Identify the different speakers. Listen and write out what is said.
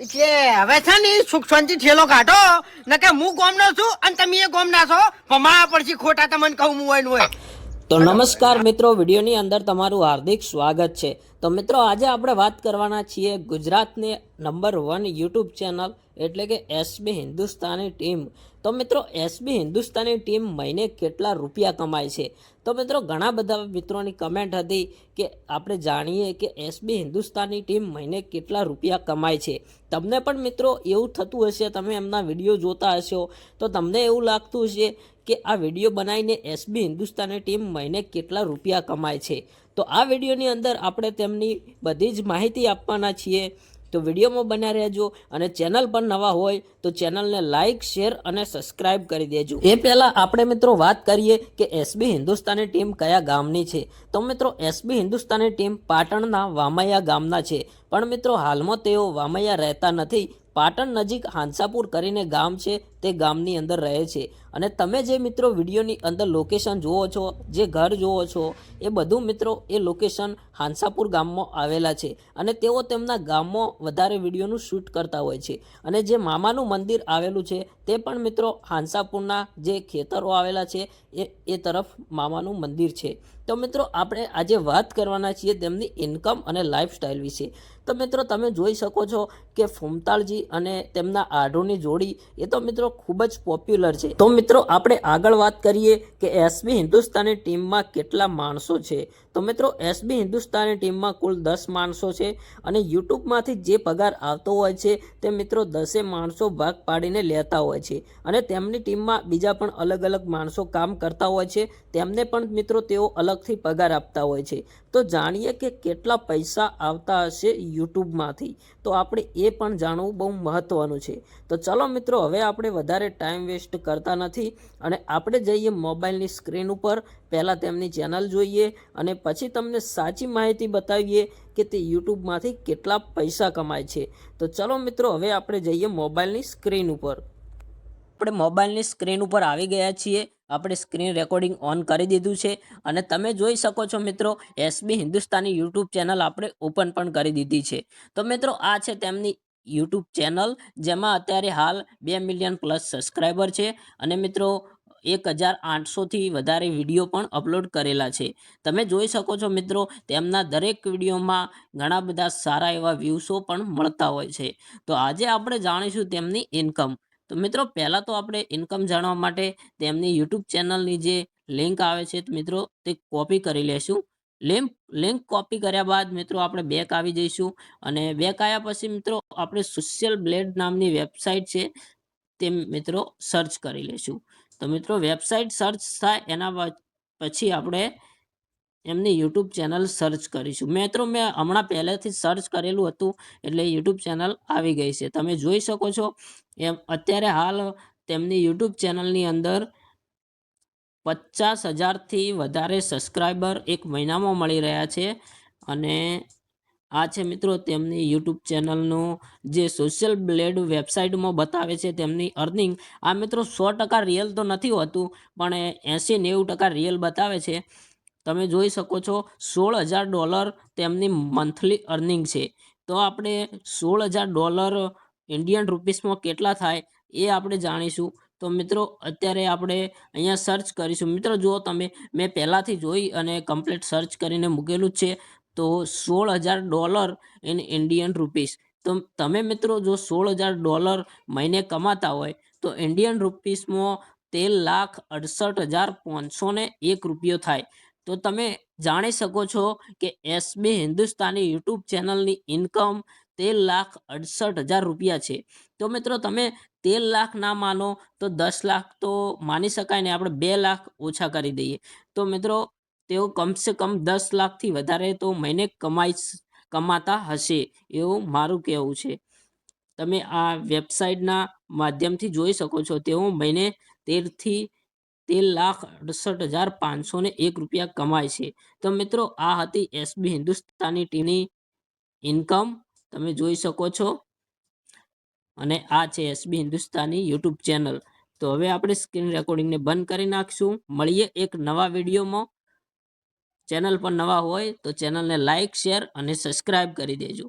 Speaker 1: એટલે હવે છે ને સુખ શાંતિ ઠેલો કાઢો. નકે હું ગોમનો છું અને તમે એ ગોમ ના છો. પમાવા પડશે ખોટા તમને કહું હું હોય ને હોય.
Speaker 2: તો નમસ્કાર મિત્રો, વિડીયોની અંદર તમારું હાર્દિક સ્વાગત છે. તો મિત્રો, આજે આપણે વાત કરવાના છીએ ગુજરાતની નંબર વન યુટ્યુબ ચેનલ એટલે કે એસબી હિન્દુસ્તાની ટીમ તો મિત્રો એસબી હિન્દુસ્તાની ટીમ મહિને કેટલા રૂપિયા કમાય છે? તો મિત્રો, ઘણા બધા મિત્રોની કમેન્ટ હતી કે આપણે જાણીએ કે એસબી હિન્દુસ્તાની ટીમ મહિને કેટલા રૂપિયા કમાય છે. તમને પણ મિત્રો એવું થતું હશે, તમે એમના વીડિયો જોતા હશો, તો તમને એવું લાગતું હશે કે આ વીડિયો બનાવીને એસબી હિન્દુસ્તાની ટીમ મહિને કેટલા રૂપિયા કમાય છે. તો આ વિડીયોની અંદર આપણે તેમની બધી જ માહિતી આપવાના છીએ. તો વિડીયોમાં બન્યા રહેજો અને ચેનલ પર નવા હોય તો ચેનલને લાઇક શેર અને સબસ્ક્રાઇબ કરી દેજો. એ પહેલાં આપણે મિત્રો વાત કરીએ કે એસબી હિન્દુસ્તાની ટીમ કયા ગામની છે. તો મિત્રો એસબી હિન્દુસ્તાની ટીમ પાટણના વામૈયા ગામના છે. પણ મિત્રો હાલમાં તેઓ વામૈયા રહેતા નથી. પાટણ નજીક હાંસાપુર કરીને ગામ છે. તે ગામની અંદર રહે છે. અને તમે જે મિત્રો વિડીયોની અંદર લોકેશન જુઓ છો, જે ઘર જુઓ છો, એ બધું મિત્રો એ લોકેશન હાંસાપુર ગામમાં આવેલા છે. અને તેઓ તેમના ગામમાં વધારે વિડીયોનું શૂટ કરતા હોય છે. અને જે મામાનું મંદિર આવેલું છે, તે પણ મિત્રો હાંસાપુરના જે ખેતરો આવેલા છે, એ એ તરફ મામાનું મંદિર છે. તો મિત્રો, આપણે આજે વાત કરવાના છીએ તેમની ઇન્કમ અને લાઇફસ્ટાઇલ વિશે. તો મિત્રો, તમે જોઈ શકો છો કે ફૂમતાળજી અને તેમના આઢોની જોડી, એ તો મિત્રો ખૂબ જ પોપ્યુલર છે. તો મિત્રો, આપણે આગળ વાત કરીએ કે એસબી હિન્દુસ્તાની ટીમમાં કેટલા માણસો છે. તો મિત્રો એસબી હિન્દુસ્તાની ટીમમાં કુલ દસ માણસો છે અને યુટ્યુબમાંથી જે પગાર આવતો હોય છે તે મિત્રો દસે માણસો ભાગ પાડીને લેતા હોય છે. અને તેમની ટીમમાં બીજા પણ અલગ અલગ માણસો કામ કરતા હોય છે. તેમને પણ મિત્રો તેઓ અલગથી પગાર આપતા હોય છે. તો જાણીએ કે કેટલા પૈસા આવતા હશે યુટ્યુબમાંથી. તો આપણે એ પણ જાણવું બહુ મહત્ત્વનું છે. તો ચલો મિત્રો, હવે આપણે વધારે ટાઈમ વેસ્ટ કરતા નથી અને આપણે જઈએ મોબાઈલની સ્ક્રીન ઉપર, પહેલાં તેમની ચેનલ જોઈએ અને પછી તમને સાચી માહિતી બતાવીએ કે તે યુટ્યુબમાંથી કેટલા પૈસા કમાય છે. તો ચલો મિત્રો, હવે આપણે જઈએ મોબાઈલની સ્ક્રીન ઉપર. આપણે મોબાઈલની સ્ક્રીન ઉપર આવી ગયા છીએ. આપણે સ્ક્રીન રેકોર્ડિંગ ઓન કરી દીધું છે અને તમે જોઈ શકો છો મિત્રો એસબી હિન્દુસ્તાની યુટ્યુબ ચેનલ આપણે ઓપન પણ કરી દીધી છે. તો મિત્રો, આ છે તેમની યુટ્યુબ ચેનલ, જેમાં અત્યારે હાલ બે મિલિયન પ્લસ સબસ્ક્રાઈબર છે. અને મિત્રો, એક હજાર આઠસોથી વધારે વીડિયો પણ અપલોડ કરેલા છે. તમે જોઈ શકો છો મિત્રો, તેમના દરેક વિડીયોમાં ઘણા બધા સારા એવા વ્યૂઝો પણ મળતા હોય છે. તો આજે આપણે જાણીશું તેમની ઇન્કમ તો મિત્રો, પહેલાં તો આપણે ઇન્કમ જાણવા માટે તેમની યુટ્યુબ ચેનલની જે લિંક આવે છે મિત્રો, તે કોપી કરી લેશું. લિંક લિંક કોપી કર્યા બાદ મિત્રો આપણે બેક આવી જઈશું. અને બેક આવ્યા પછી મિત્રો આપણે સોશિયલ બ્લેડ નામની વેબસાઇટ છે તે મિત્રો સર્ચ કરી લેશું તો મિત્રો વેબસાઇટ સર્ચ થાય એના પછી આપણે એમની યુટ્યુબ ચેનલ સર્ચ કરીશું. મિત્રો મેં હમણાં પહેલેથી સર્ચ કરેલું હતું એટલે યુટ્યુબ ચેનલ આવી ગઈ છે. તમે જોઈ શકો છો એમ, અત્યારે હાલ તેમની યુટ્યુબ ચેનલની અંદર પચાસ હજારથી વધારે સબસ્ક્રાઈબર એક મહિનામાં મળી રહ્યા છે. અને આ છે મિત્રો તેમની યુટ્યુબ ચેનલનું જે સોશિયલ બ્લેડ વેબસાઇટમાં બતાવે છે તેમની અર્નિંગ આ મિત્રો સો ટકા રિયલ તો નથી હોતું, પણ એંસી નેવું ટકા રિયલ બતાવે છે. તમે જોઈ શકો છો સોળ હજાર ડોલર તેમની મંથલી અર્નિંગ છે. તો આપણે સોળ હજાર ડોલર ઇન્ડિયન રૂપીસમાં કેટલા થાય એ આપણે જાણીશું. તો મિત્રો, અત્યારે આપણે અહીંયા સર્ચ કરીશું. મિત્રો, જુઓ તમે, મેં પહેલાંથી જોઈ અને કમ્પ્લીટ સર્ચ કરીને મૂકેલું છે. તો સોળ હજાર ડોલર ઇન ઇન્ડિયન રૂપીસ તો તમે મિત્રો, જો સોળ હજાર ડોલર મહિને કમાતા હોય, તો ઇન્ડિયન રૂપીસમાં તેર લાખ અડસઠ હજાર પાંચસો ને એક રૂપિયો થાય. તો તમે જાણી શકો છો કે એસબી હિન્દુસ્તાની યુટ્યુબ ચેનલની ઇન્કમ તેર લાખ અડસઠ હજાર રૂપિયા છે. તો મિત્રો તમે તેર લાખ ના માનો તો દસ લાખ તો માની શકાય ને આપણે બે લાખ ઓછા કરી દઈએ. તો મિત્રો તેઓ કમસે કમ દસ લાખથી વધારે તો મહિને કમાઈ કમાતા હશે એવું મારું કહેવું છે. તમે આ વેબસાઇટના માધ્યમથી જોઈ શકો છો તેઓ મહિને તેરથી તેર લાખ અડસઠ હજાર પાંચસો ને એક રૂપિયા કમાય છે. તો મિત્રો આ હતી એસબી હિન્દુસ્તાની ટીમની ઇન્કમ તમે જોઈ શકો છો. અને આ છે એસબી હિન્દુસ્તાની યુટ્યુબ ચેનલ. તો હવે આપણે સ્ક્રીન રેકોર્ડિંગને બંધ કરી નાખશું. મળીએ એક નવા વિડીયોમાં. ચેનલ પર નવા હોય તો ચેનલને લાઇક શેર અને સબસ્ક્રાઇબ કરી દેજો.